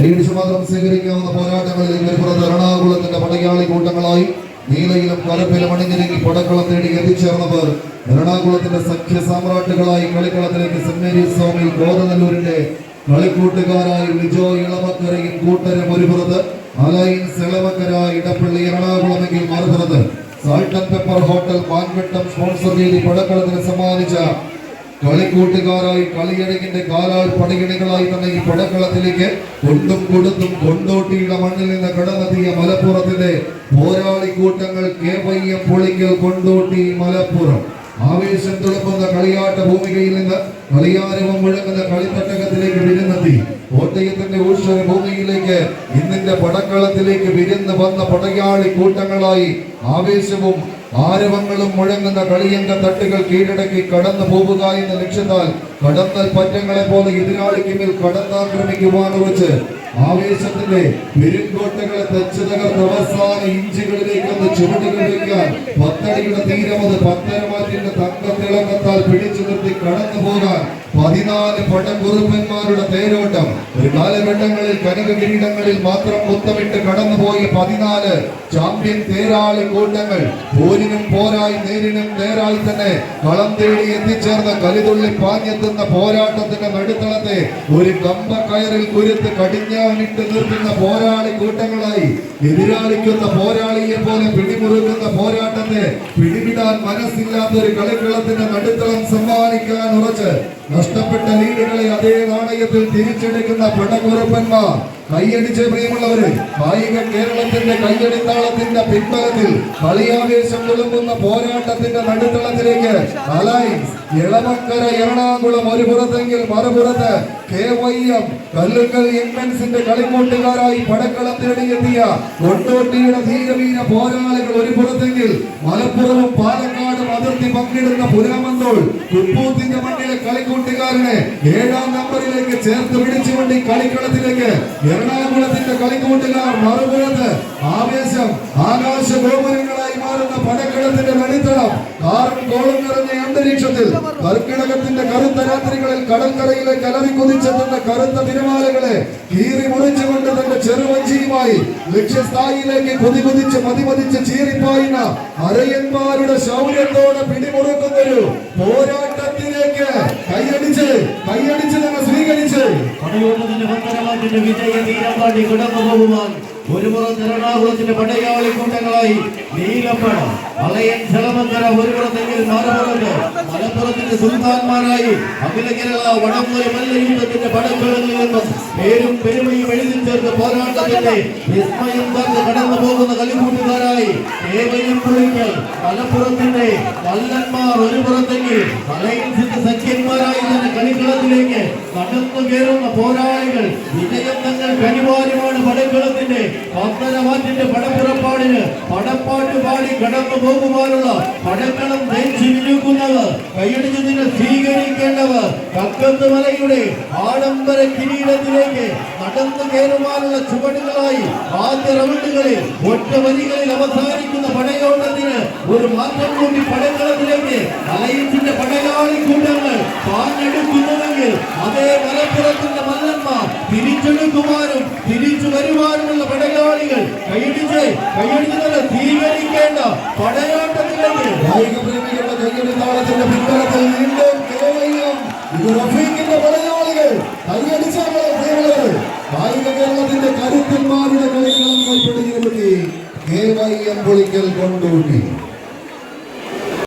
കൈയടിച്ച് മാത്രം സ്വീകരിക്കാവുന്ന പോരാട്ടങ്ങളിൽ ഇവരുപുറത്ത് എറണാകുളത്തിന്റെ പടയാളി കൂട്ടങ്ങളായി നീലയിലും കലപ്പിലും അണിഞ്ഞിരുങ്ങി പടക്കളം തേടി എത്തിച്ചേർന്നവർ എറണാകുളത്തിന്റെ സഖ്യ സാമ്രാട്ടുകളായി കളിക്കളത്തിലേക്ക് സെന്റ് മേരീസ് സ്വാമി ഗോതനല്ലൂരിന്റെ കളിക്കൂട്ടുകാരായി ലിജോ ഇളവക്കരയും കൂട്ടരും ഒരു പുറത്ത് അലയൻസ് ഇളമക്കര ഇടപ്പള്ളി എറണാകുളമെങ്കിൽ മറുപുറത്ത് സാൾട്ട് ആൻഡ് പെപ്പർ ഹോട്ടൽ പാൻവെട്ടം സ്പോൺസർ ചെയ്ത് പടക്കളത്തിന് സമ്മാനിച്ച കളിക്കൂട്ടുകാരായി കളിയടങ്ങിന്റെ കാലാൽ പടകിണികളായി തന്നെ ഈ പടക്കളത്തിലേക്ക് കൊണ്ടും കൊടുത്തും കൊണ്ടോട്ടിയുടെ മണ്ണിൽ നിന്ന് കടന്നെത്തിയ മലപ്പുറത്തിന്റെ പോരാളി കൂട്ടങ്ങൾ കേവയ്യം പൊളിക്കൽ കൊണ്ടോട്ടി മലപ്പുറം. ആവേശം തുളുമ്പുന്ന കളിയാട്ട ഭൂമികയിൽ നിന്ന് കളിയാരവം മുഴങ്ങുന്ന കളിപ്പട്ടകത്തിലേക്ക് വിരുന്നെത്തി. കോട്ടയത്തിന്റെ ഊഷ്വര ഭൂമിയിലേക്ക് ഇന്നിന്റെ പടക്കളത്തിലേക്ക് വിരുന്ന് വന്ന പടയാളി കൂട്ടങ്ങളായി ആവേശവും ആരവങ്ങളും മുഴങ്ങുന്ന കളിയങ്ക തട്ടുകൾ കീഴടക്കി കടന്നു പോവുക എന്ന ലക്ഷ്യത്താൽ കടന്നൽ പറ്റങ്ങളെ പോലെ എതിരാളിക്ക് മേൽ കടന്നാക്രമിക്കുവാൻ വെച്ച് ആവേശത്തിന്റെ പെരുങ്കോട്ടകളെ തെച്ചു തകർത്ത് അവസാന ഇഞ്ചുകളിലേക്ക് ഒന്ന് ചുവടുകൾ വയ്ക്കാൻ പത്തടിയുടെ തീരം അത് പത്തരമാറ്റിന്റെ തങ്കത്തിളക്കത്താൽ പിടിച്ചു നിർത്തി കടന്നു പോകാൻ പതിനാല് പടംകുറുപ്പന്മാരുടെ തേരോട്ടം. ഒരു കാലഘട്ടങ്ങളിൽ കനക കിരീടങ്ങളിൽ മാത്രം മുത്തമിട്ട് കടന്നുപോയി പതിനാല് ചാമ്പ്യൻ തേരാളി കൂട്ടങ്ങൾ. പോരിനും പോരായി നേരിനും നേരായി തന്നെ കളം തേടി എത്തിച്ചേർന്ന കലിതുള്ളി പാഞ്ഞെത്തുന്ന പോരാട്ടത്തിന്റെ നടുത്തളത്തെ ഒരു കമ്പ കയറിൽ കുരുത്ത് കടിഞ്ഞാനിട്ട് നിർത്തുന്ന പോരാളി കൂട്ടങ്ങളായി എതിരാളിക്കുന്ന പോരാളിയെ പോലെ പിടിമുറുക്കുന്ന പോരാട്ടത്തെ പിടിവിടാൻ മനസ്സില്ലാത്ത ഒരു കളിക്കളത്തിന്റെ നടുത്തളം സമ്മാനിക്കാൻ ഉറച്ച് നഷ്ടപ്പെട്ട ലീഡുകളെ അതേ നാണയത്തിൽ തിരിച്ചെടുക്കുന്ന പടകുറപ്പന്മാർ കൈയടിച്ച് പ്രിയമുള്ളവര് കായിക കേരളത്തിന്റെ കൈയടിത്താളത്തിന്റെ പിൻബലത്തിൽ കളിയാവേശം കൊടുക്കുന്ന പോരാട്ടത്തിന്റെ നടുത്തളത്തിലേക്ക് അലയൻസ് ഇളമക്കര എറണാകുളം ഒരു പുറത്തെങ്കിൽ മറുപുറത്ത് കെ വൈ എം കല്ലുക്കൽ എൻമെൻസിന്റെ കളിക്കൂട്ടുകാരായി പടക്കളം തേടിയെത്തിയ കൊണ്ടോട്ടിയുടെ ധീരവീര പോരാളികൾ ഒരു പുറത്തെങ്കിൽ മലപ്പുറവും പാലക്കാടും പങ്കിടുന്ന പുരാമന്തോൾ കുപ്പൂത്തിന്റെ മണ്ണിലെ കളിക്കൂട്ടുകാരനെ ഏഴാം നമ്പറിലേക്ക് ചേർത്ത് പിടിച്ചുകൊണ്ട് കളിക്കളത്തിലേക്ക് എറണാകുളത്തിന്റെ കളിക്കൂട്ടുകാർ മറുപുറത്ത് ആവേശം ആകാശ ഗോപുരങ്ങളായി മാറുന്ന പടക്കളത്തിന്റെ നടുത്തളം കാറും കോളും നിറഞ്ഞ അന്തരീക്ഷത്തിൽ കർക്കിടകത്തിന്റെ കറുത്ത രാത്രികളിൽ കടൽക്കരയിലെ കലറി കുതിച്ചെത്തുന്ന കറുത്ത തിരമാലകളെ കീറി മുറിച്ചുകൊണ്ട് തന്റെ ചെറുവഞ്ചിയുമായി ലക്ഷ്യസ്ഥായിലേക്ക് കുതി കുതിച്ച് മതിമതിച്ച് ചീറിപ്പായുന്ന അരയന്മാരുടെ ശൗര്യത്തോടെ പിടിമുറുക്കുന്നൊരു പോരാട്ടത്തിലേക്ക് കൈയടിച്ച് കൈയടിച്ച് തന്നെ സ്വീകരിച്ച്. പടയോട്ടത്തിന്റെ വിജയ തീരം കാട്ടി കടന്നു ഒരു പുറത്ത് എറണാകുളത്തിന്റെ പടയാളി കൂട്ടങ്ങളായി നീലപ്പട അലയൻ ജലമങ്കര ഒരു പുറത്തെങ്കിൽ മറുപുറത്ത് മലപ്പുറത്തിന്റെ സുൽത്താൻമാരായി അഖില കേരള വടംവലി മല്ലയുദ്ധത്തിന്റെ പടക്കളങ്ങളിൽ നിന്നും പേരും പെരുമയും എഴുതി ചേർത്ത് പോരാട്ടത്തിന്റെ വിസ്മയം തന്ന് കടന്നു പോകുന്ന കളിക്കൂട്ടുകാരായി കേവലം പുളിക്കൽ മലപ്പുറത്തിന്റെ വല്ലന്മാർ ഒരു പുറത്തെങ്കിൽ അലയൻസിന്റെ സഖ്യന്മാരായി തന്നെ കളിക്കളത്തിലേക്ക് കടന്നു കയറുന്ന പോരാളികൾ വിജയം തങ്ങൾ കരിവാരുമാണ് പടക്കളത്തിന്റെ പത്തനമാറ്റിന്റെ പടപ്പുറപ്പാടിന് പടപ്പാട്ട് പാടി കടന്നു പോകുവാനുള്ള പടക്കളം ധരിച്ചു നിൽക്കുന്നവർ കൈയടിച്ച് നിങ്ങൾ സ്വീകരിക്കേണ്ടവർ കക്കത്ത് മലയുടെ ആഡംബര കിരീടത്തിലേക്ക് നടന്നു കയറുവാനുള്ള ചുവടുകളായി ആദ്യ റൗണ്ടുകളിൽ ഒറ്റ വരികളിൽ അവസാനിക്കുന്ന പടയോട്ടത്തിന് ഒരു മാറ്റം കൂടി പടക്കളത്തിലേക്ക്. അലയത്തിന്റെ പടയാളി കൂട്ടങ്ങൾ പാഞ്ഞെടുക്കുന്നുവെങ്കിൽ അതേ മലപ്പുറത്തിന്റെ മല്ലന്മാർ തിരിച്ചെടുക്കുവാനും തിരിച്ചു വരുവാനുമുള്ള പടയാളികൾ കൈയടിച്ച് കൈയടിച്ച് സ്വീകരിക്കേണ്ട പടയാട്ടത്തിലേക്ക്. പിൻബലത്തിൽ വീണ്ടും പടയാളികൾ കൈയടിച്ച പ്രിയമുള്ളവർ കായിക കേരളത്തിന്റെ കരുത്തന്മാരുടെ കളികളും കൈപ്പിടിഞ്ഞിരുത്തി പൊളിക്കൽ കൊണ്ടൂട്ടി